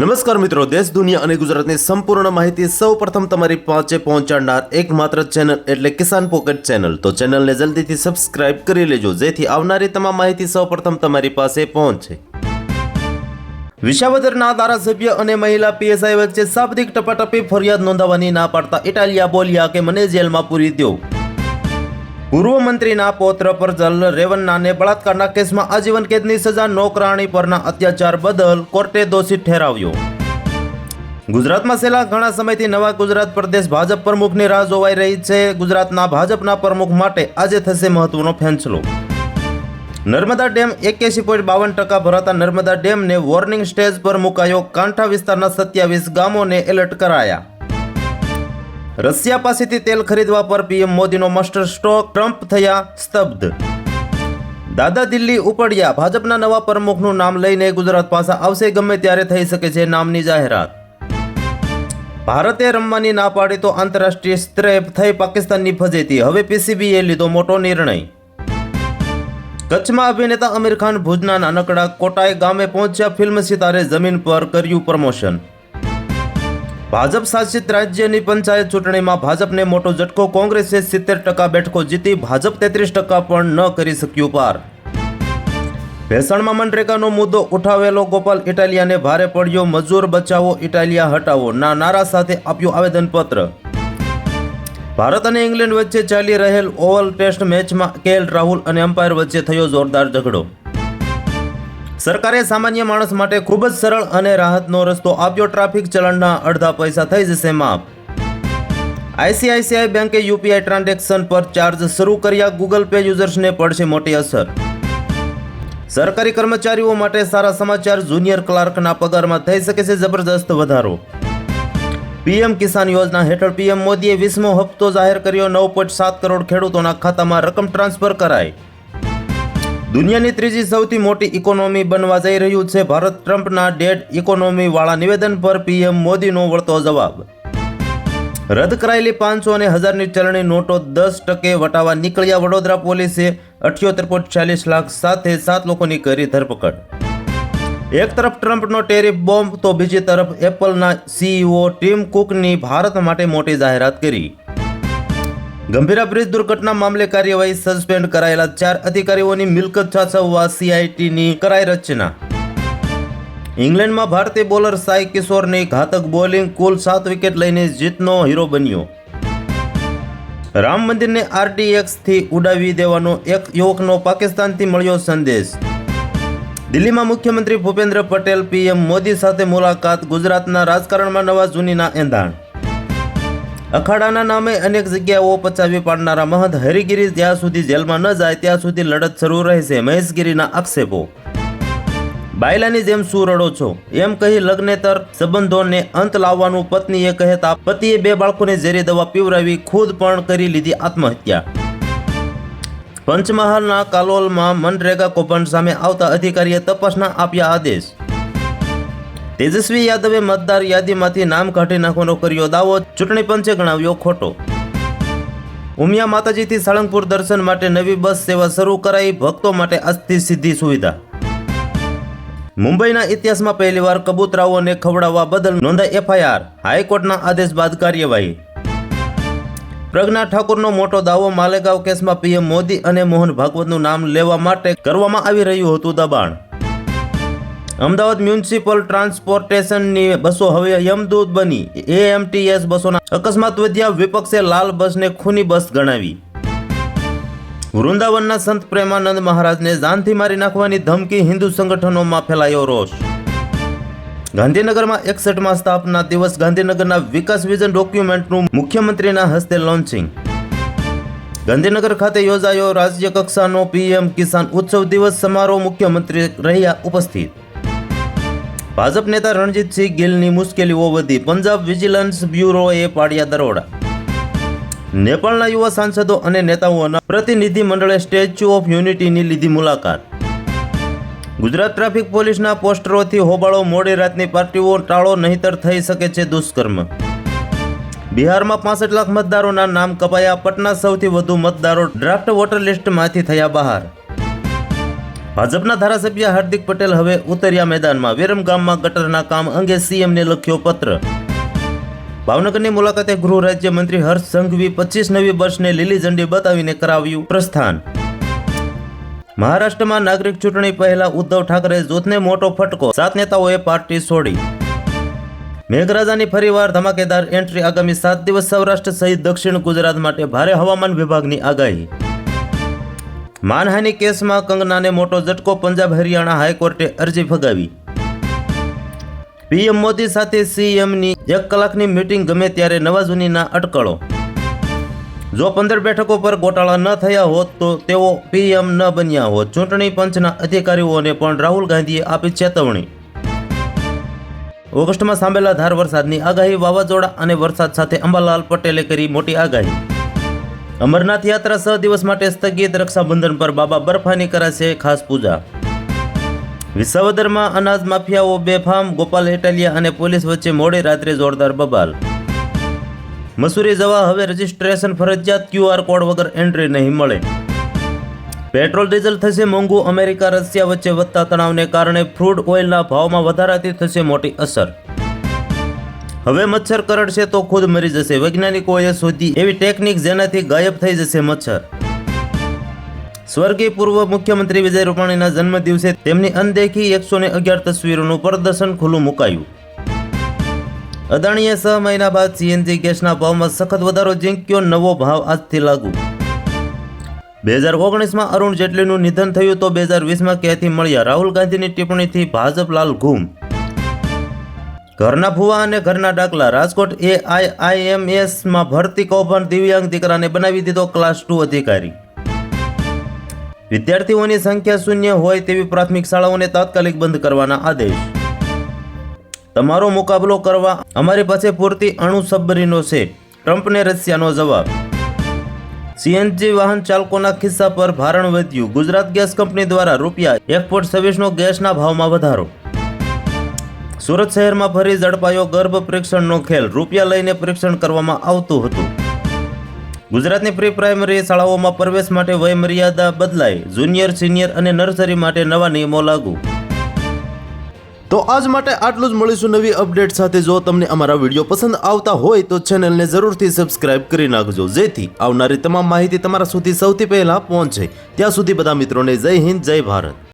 નમસ્કાર મિત્રો, દેશ, દુનિયા અને ગુજરાતની સંપૂર્ણ માહિતી સૌ પ્રથમ તમારી પાસે પહોંચાડનાર એકમાત્ર ચેનલ એટલે કિસાન પોકેટ ચેનલ. તો ચેનલને જલ્દીથી સબસ્ક્રાઇબ કરી લેજો, જેથી આવનારી તમામ માહિતી સૌ પ્રથમ તમારી પાસે પહોંચે. વિશાવદરના ધારાસભ્ય અને મહિલા પીએસઆઈ વચ્ચે શાબ્દિક ટપાટપી ફરિયાદ નોંધાવવાની ના પાડતા ઇટાલિયા બોલ્યા કે મને જેલમાં પૂરી દો પૂર્વ મંત્રીના પૌત્ર પર જલ રેવન્નાને બળાત્કારના કેસમાં આજીવન કેદની સજા નોકરાણી પરના અત્યાચાર બદલ કોર્ટે દોષિત ઠેરાવ્યો. ગુજરાતમાં છેલ્લા ઘણા સમયથી નવા ગુજરાત પ્રદેશ ભાજપ પ્રમુખની રાહ જોવાઈ રહી છે. ગુજરાતના ભાજપના પ્રમુખ માટે આજે થશે મહત્વનો ફેંસલો. નર્મદા ડેમ એક્યાસી પોઈન્ટ બાવન ટકા ભરાતા નર્મદા ડેમને વોર્નિંગ સ્ટેજ પર મુકાયો. કાંઠા વિસ્તારના સત્યાવીસ ગામોને એલર્ટ કરાયા. રશિયા પાસેથી તેલ ખરીદવા પર પીએમ મોદીનો માસ્ટર સ્ટોક ટ્રમ્પ થયા સ્તબ્ધ. દાદા દિલ્હી ઉપડ્યા, ભાજપના નવા પ્રમુખનું નામ લઈને ગુજરાત પાસે આવશે ગમે ત્યારે થઈ શકે છે નામની જાહેરાત. ભારતે રમવાની ના પાડી તો આંતરરાષ્ટ્રીય સ્તરે થઈ પાકિસ્તાનની ફજેતી, હવે પીસીબીએ લીધો મોટો નિર્ણય. કચ્છમાં અભિનેતા આમિર ખાન ભુજના નાનકડા કોટાય ગામે પહોંચ્યા ફિલ્મ સિતારે જમીન પર કર્યું પ્રમોશન. ભાજપ શાસિત રાજ્યની પંચાયત ચૂંટણીમાં ભાજપને મોટો ઝટકો, કોંગ્રેસે સિત્તેર ટકા બેઠકો જીતી, ભાજપ તેત્રીસ ટકા પણ ન કરી શક્યું પાર. ભેસણમાં મનરેગાનો મુદ્દો ઉઠાવેલો, ગોપાલ ઇટાલિયાને ભારે પડ્યો મજૂર બચાવો, ઇટાલિયા હટાવો, ના નારા સાથે આપ્યું આવેદનપત્ર. ભારત અને ઇંગ્લેન્ડ વચ્ચે ચાલી રહેલ ઓવલ ટેસ્ટ મેચમાં કેએલ રાહુલ અને અમ્પાયર વચ્ચે થયો જોરદાર ઝઘડો. સરકારે સામાન્ય માણસ માટે ખૂબ જ સરળ અને રાહતનો રસ્તો આપ્યો. ટ્રાફિક ચલણના અડધા પૈસા થઈ જશે માફ. આઈસીઆઈસીઆઈ બેંકે યુપીઆઈ ટ્રાન્ઝેક્શન પર ચાર્જ શરૂ કર્યા. ગૂગલ પે યુઝર્સને પડશે મોટી અસર. સરકારી કર્મચારીઓ માટે સારા સમાચાર જુનિયર ક્લાર્કના પગારમાં થઈ શકે છે જબરદસ્ત વધારો. પીએમ કિસાન યોજના હેઠળ પીએમ મોદીએ વીસમો હપ્તો જાહેર કર્યો. નવ પોઈન્ટ સાત કરોડ ખેડૂતોના ખાતામાં રકમ ટ્રાન્સફર કરાઈ. દુનિયાની ત્રીજી સૌથી મોટી ઇકોનોમી બનવા જઈ રહ્યું છે. ભારત ટ્રમ્પના ડેડ ઇકોનોમી વાળા નિવેદન પર પીએમ મોદીનો વળતો જવાબ. રદ કરાયેલી પાંચસો અને હજારની ચલણી નોટો દસ ટકે વટાવા નીકળ્યા વડોદરા પોલીસે અઠ્યોતેર પોઈન્ટ ચાલીસ લાખ સાથે સાત લોકોની કરી ધરપકડ. એક તરફ ટ્રમ્પનો ટેરિફ બોમ્બ, તો બીજી તરફ એપલના સીઈઓ ટીમ કુકની ભારત માટે મોટી જાહેરાત કરી. ગંભીરા બ્રિજ દુર્ઘટના મામલે કાર્યવાહી સસ્પેન્ડ કરાયેલા ચાર અધિકારીઓની મિલકત છાછવવા સીઆઈટીની કરાઈ રચના. ઇંગ્લેન્ડમાં ભારતીય બોલર સાઈ કિશોરની ઘાતક બોલિંગ કુલ સાત વિકેટ લઈને જીતનો હીરો બન્યો. રામ મંદિરને આરડીએક્સથી ઉડાવી દેવાનો એક યુવકનો પાકિસ્તાનથી મળ્યો સંદેશ. દિલ્હીમાં મુખ્યમંત્રી ભૂપેન્દ્ર પટેલ પીએમ મોદી સાથે મુલાકાત, ગુજરાતના રાજકારણમાં નવા જૂનીના એંધાણ. અખાડાના નામે અનેક જગ્યાઓ પચાવી પાડનારા મહંત હરિગીરી જ્યાં સુધી જેલમાં ન જાય, ત્યાં સુધી લડત શરૂ રહેશે મહેશગીરીના આક્ષેપો. બાયલાની જેમ શું રડો છો? એમ કહી લગ્નેતર સંબંધોને અંત લાવવાનું પત્નીએ કહેતા પતિએ બે બાળકોને ઝેરી દવા પીવરાવી ખુદ પણ કરી લીધી આત્મહત્યા. પંચમહાલના કાલોલમાં મનરેગા કૌભાંડ સામે આવતા અધિકારીએ તપાસના આપ્યા આદેશ. તેજસ્વી યાદવે મતદાર યાદીમાંથી નામ કાઢી નાખવાનો કર્યો દાવો, ચૂંટણી પંચે ગણાવ્યો ખોટો. ઉમિયા માતાજીથી સાળંગપુર દર્શન માટે નવી બસ સેવા શરૂ કરાઈ, ભક્તો માટે અસ્થિર સીધી સુવિધા. મુંબઈના ઇતિહાસમાં પહેલીવાર કબૂતરાઓને ખવડાવવા બદલ નોંધાઈ એફઆઈઆર, હાઈકોર્ટના આદેશ બાદ કાર્યવાહી. પ્રજ્ઞા ઠાકુરનો મોટો દાવો, માલેગાંવ કેસમાં પીએમ મોદી અને મોહન ભાગવતનું નામ લેવા માટે કરવામાં આવી રહ્યું હતું દબાણ. અમદાવાદ મ્યુનિસિપલ ટ્રાન્સપોર્ટેશનની બસો હવે યમદૂત બની. એએમટીએસ બસોના અકસ્માત વધ્યા વિપક્ષે લાલ બસને ખૂની બસ ગણાવી. વૃંદાવનના સંત પ્રેમાનંદ મહારાજને જાનથી મારી નાખવાની ધમકી હિન્દુ સંગઠનોમાં ફેલાયો રોષ. ગાંધીનગરમાં એકસઠમાં સ્થાપના દિવસ ગાંધીનગરના વિકાસ વિઝન ડોક્યુમેન્ટનું મુખ્યમંત્રીના હસ્તે લોન્ચિંગ. ગાંધીનગર ખાતે યોજાયો રાજ્ય કક્ષાનો પીએમ કિસાન ઉત્સવ દિવસ સમારોહ મુખ્યમંત્રી રહ્યા ઉપસ્થિત. ભાજપ નેતા રણજીતસિંહ ગિલની મુશ્કેલીઓ વધી. પંજાબ વિજિલન્સ બ્યુરોએ પાડ્યા દરોડા. નેપાળના યુવા સાંસદો અને નેતાઓના પ્રતિનિધિ મંડળે સ્ટેચ્યુ ઓફ યુનિટીની લીધી મુલાકાત. ગુજરાત ટ્રાફિક પોલીસના પોસ્ટરોથી હોબાળો મોડી રાતની પાર્ટીઓ ટાળો નહીતર થઈ શકે છે દુષ્કર્મ. બિહારમાં પાસઠ લાખ મતદારોના નામ કપાયા. પટના સૌથી વધુ મતદારો ડ્રાફ્ટ વોટર લિસ્ટમાંથી થયા બહાર. ભાજપના ધારાસભ્ય હાર્દિક પટેલ હવે ઉતર્યા મેદાનમાં. વિરમ ગામમાં ગટરના કામ અંગે સીએમને લખ્યો પત્ર. ભાવનગરની મુલાકાતે ગૃહ રાજ્ય મંત્રી હર્ષ સંઘવી પચીસ નવી બસને લીલી ઝંડી બતાવીને કરાવ્યું પ્રસ્થાન. મહારાષ્ટ્રમાં નાગરિક ચૂંટણી પહેલા ઉદ્ધવ ઠાકરે જૂથને મોટો ફટકો. સાત નેતાઓએ પાર્ટી છોડી. મેઘરાજાની ફરીવાર ધમાકેદાર એન્ટ્રી આગામી સાત દિવસ સૌરાષ્ટ્ર સહિત દક્ષિણ ગુજરાત માટે ભારે હવામાન વિભાગની આગાહી. માનહાનિ કેસમાં કંગનાને મોટો ઝટકો, પંજાબ હરિયાણા હાઈકોર્ટે અરજી ફગાવી. પીએમ મોદી સાથે સીએમની એક કલાકની મીટિંગ ગમે ત્યારે નવા અટકળો. જો પંદર બેઠકો પર ગોટાળા ન થયા હોત તો તેઓ પીએમ ન બન્યા હોત. ચૂંટણી પંચના અધિકારીઓને પણ રાહુલ ગાંધીએ આપી ચેતવણી. ઓગસ્ટમાં સાંભળેલા ધાર વરસાદની આગાહી વાવાઝોડા અને વરસાદ સાથે અંબાલાલ પટેલે કરી મોટી આગાહી. અમરનાથ યાત્રા છ દિવસ માટે સ્થગિત રક્ષાબંધન પર બાબા બરફાની કરાશે ખાસ પૂજા. વિસાવદરમાં અનાજ માફિયાઓ બેફામ, ગોપાલ ઇટાલિયા અને પોલીસ વચ્ચે મોડી રાત્રે જોરદાર બબાલ. મસૂરી જવા હવે રજીસ્ટ્રેશન ફરજિયાત ક્યુઆર કોડ વગર એન્ટ્રી નહીં મળે. પેટ્રોલ, ડીઝલ થશે મોંઘું, અમેરિકા, રશિયા વચ્ચે વધતા તણાવને કારણે ફ્રૂડ ઓઇલના ભાવમાં વધારાથી થશે મોટી અસર. હવે મચ્છર કરડશે તો ખુદ મરી જશે. વૈજ્ઞાનિકોએ શોધી એવી ટેકનિક જેનાથી ગાયબ થઈ જશે મચ્છર. સ્વર્ગીય પૂર્વ મુખ્યમંત્રી વિજય રૂપાણીના જન્મદિવસે તેમની અનદેખી એકસો ને અગિયાર તસવીરોનું પ્રદર્શન ખુલ્લું મુકાયું. અદાણીએ છ મહિના બાદ સીએનજી ગેસના ભાવમાં સખત વધારો ઝીંક્યો, નવો ભાવ આજથી લાગુ. બે હજાર ઓગણીસમાં અરુણ જેટલીનું નિધન થયું તો બે હજાર વીસમાં ક્યાંથી મળ્યા? રાહુલ ગાંધીની ટિપ્પણીથી ભાજપ લાલ ઘૂમ ઘરના ભુવા અને ઘરના ડાકલા રાજકોટ એ આઈઆઈએમએસમાં ભરતી કૌભાંડ દિવ્યાંગ દીકરાને બનાવી દીધો ક્લાસ ટુ અધિકારી. વિદ્યાર્થીઓની સંખ્યા શૂન્ય હોય તેવી પ્રાથમિક શાળાઓને તાત્કાલિક બંધ કરવાના આદેશ. તમારો મુકાબલો કરવા અમારી પાસે પૂરતી અણુ સબમરીનો છે. ટ્રમ્પને રશિયાનો જવાબ. સીએનજી વાહન ચાલકોના ખિસ્સા પર ભારણ વધ્યું. ગુજરાત ગેસ કંપની દ્વારા રૂપિયા એક પોઈન્ટ છવ્વીસનો ગેસના ભાવમાં વધારો. સુરત શહેરમાં ફરી ઝડપાયો ગર્ભ પરીક્ષણનો ખેલ. રૂપિયા લઈને પરીક્ષણ કરવામાં આવતું હતું. ગુજરાતની પ્રી પ્રાઇમરી શાળાઓમાં પ્રવેશ માટે વયમર્યાદા બદલાઈ. જુનિયર, સિનિયર અને નર્સરી માટે નવા નિયમો લાગુ. તો આજ માટે આટલું જ મળીશું નવી અપડેટ સાથે. જો તમને અમારા વીડિયો પસંદ આવતા હોય તો ચેનલને જરૂરથી સબસ્ક્રાઇબ કરી નાખજો. જેથી આવનારી તમામ માહિતી તમારા સુધી સૌથી પહેલા પહોંચે. ત્યાં સુધી બધા મિત્રોને જય હિન્દ, જય ભારત.